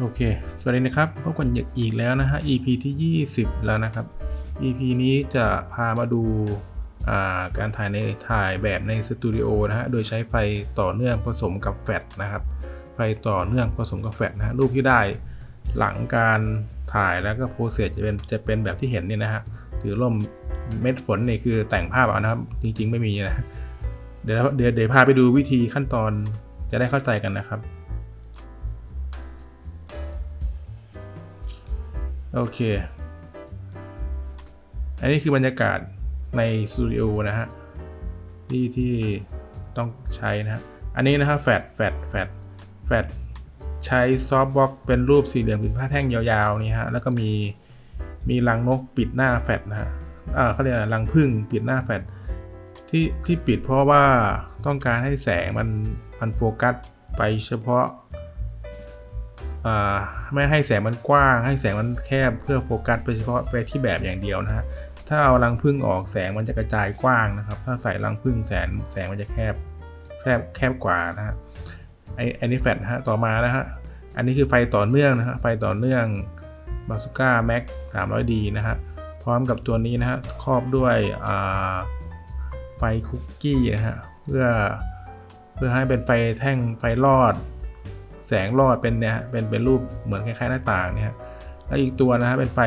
โอเค สวัสดีนะครับพบกันอีกแล้วนะฮะ EP ที่ 20 แล้วนะครับ EP นี้จะพามาดูาการถ่ายในถ่ายแบบในสตูดิโอนะฮะ โดยใช้ไฟต่อเนื่องผสมกับแฟลชนะครับ ไฟต่อเนื่องผสมกับแฟลชนะฮะ รูปที่ได้หลังการถ่ายแล้วก็โปรเซสจะเป็นจะเป็นแบบที่เห็นนี่นะฮะ ถือร่มเม็ดฝนนี่คือแต่งภาพเอานะครับ จริง ๆ ไม่มีนะ เดี๋ยวเดี๋ยวพาไปดูวิธีขั้นตอนจะได้เข้าใจกันนะครับ โอเค อันนี้คือบรรยากาศในสตูดิโอนะฮะ ที่ที่ต้องใช้นะฮะ อันนี้นะครับแฟดแฟดแฟดแฟดใช้ซอฟต์บล็อกเป็นรูปสี่เหลี่ยมผืนผ้าแท่งยาวๆนี่ฮะ แล้วก็มีมีรังนกปิดหน้าแฟดนะฮะอ่าเขาเรียกรังผึ้งปิดหน้าแฟดที่ที่ปิดเพราะว่าต้องการให้แสงมันมันโฟกัสไปเฉพาะ ไม่ให้แสงมันกว้าง ให้แสงมันแคบเพื่อโฟกัสไปเฉพาะไปที่แบบอย่างเดียวนะฮะถ้าเอารังผึ้งออกแสงมันจะกระจายกว้างนะครับ ถ้าใส่รังผึ้งแสงแสงมันจะแคบแคบแคบกว่านะฮะไอไอนี่แฟลชนะฮะต่อมานะฮะอันนี้คือไฟต่อเนื่องนะฮะไฟต่อเนื่องบาสุก้าแม็ก 300D นะฮะพร้อมกับตัวนี้นะฮะครอบด้วยไฟคุกกี้นะฮะเพื่อเพื่อให้เป็นไฟแท่งไฟลอด แสงรอดเป็นเนี่ยเป็นเป็นรูปเหมือนคล้ายๆหน้าต่างเนี่ยแล้วอีกตัวนะฮะเป็นไฟ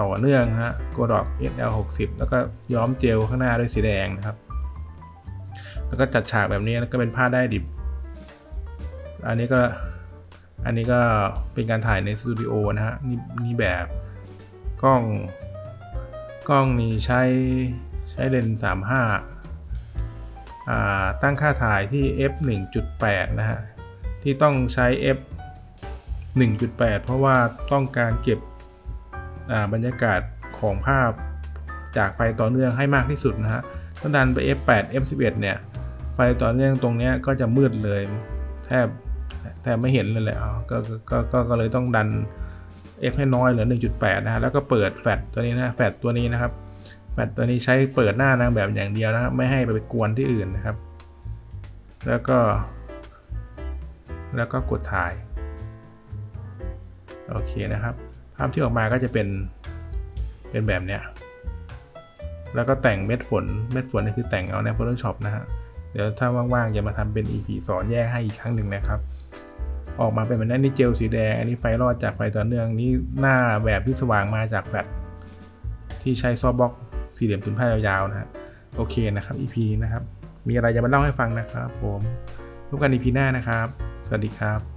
ต่อเนื่องฮะโกดอก SL60 แล้วก็ย้อมเจลข้างหน้าด้วยสีแดงนะครับ แล้วก็จัดฉากแบบนี้แล้วก็เป็นผ้าได้ดิบ อันนี้ก็อันนี้ก็เป็นการถ่ายในสตูดิโอนะฮะนี่นี่แบบกล้อง กล้องนี้ใช้ใช้เลนส์35อ่าตั้งค่าถ่ายที่ f 1.8 นะฮะ ที่ต้องใช้ f 1.8 เพราะว่าต้องการเก็อ่าบรรยากาศของภาพจากไฟต่อเนื่องให้มากที่สุดนะฮะถ้าดันไป f8 f11 เนี่ยไฟต่อเนื่องตรงเนี้ยก็จะมืดเลย แทบแทบไม่เห็นเลยแหละก็ก็ก็ก็เลยต้องดัน f ให้น้อยเหลือ 1.8 นะฮะแล้วก็เปิดแฟลชตัวนี้นะแฟลชตัวนี้นะครับแฟลชตัวนี้ใช้เปิดหน้านางแบบอย่างเดียวนะครับไม่ให้ไปกวนที่อื่นนะครับ แล้วก็ แล้วก็กดถ่าย โอเคนะครับ ภาพที่ออกมาก็จะเป็นเป็นแบบเนี้ย แล้วก็แต่งเม็ดฝน เม็ดฝนนี่คือแต่งเอาใน Photoshop นะฮะ เดี๋ยวถ้าว่างๆจะมาทำเป็น EP สอนแยกให้อีกครั้งหนึ่งนะครับ ออกมาเป็นแบบนั้นนี่เจลสีแดง อันนี้ไฟรอดจากไฟต่อเนื่องนี่หน้าแบบที่สว่างมาจากแฟลชที่ใช้ซอฟต์บล็อกสี่เหลี่ยมผืนผ้ายาวๆนะฮะ โอเคนะครับ EP นะครับ มีอะไรจะมาเล่าให้ฟังนะครับผมพบกัน EP หน้านะครับ สวัสดีครับ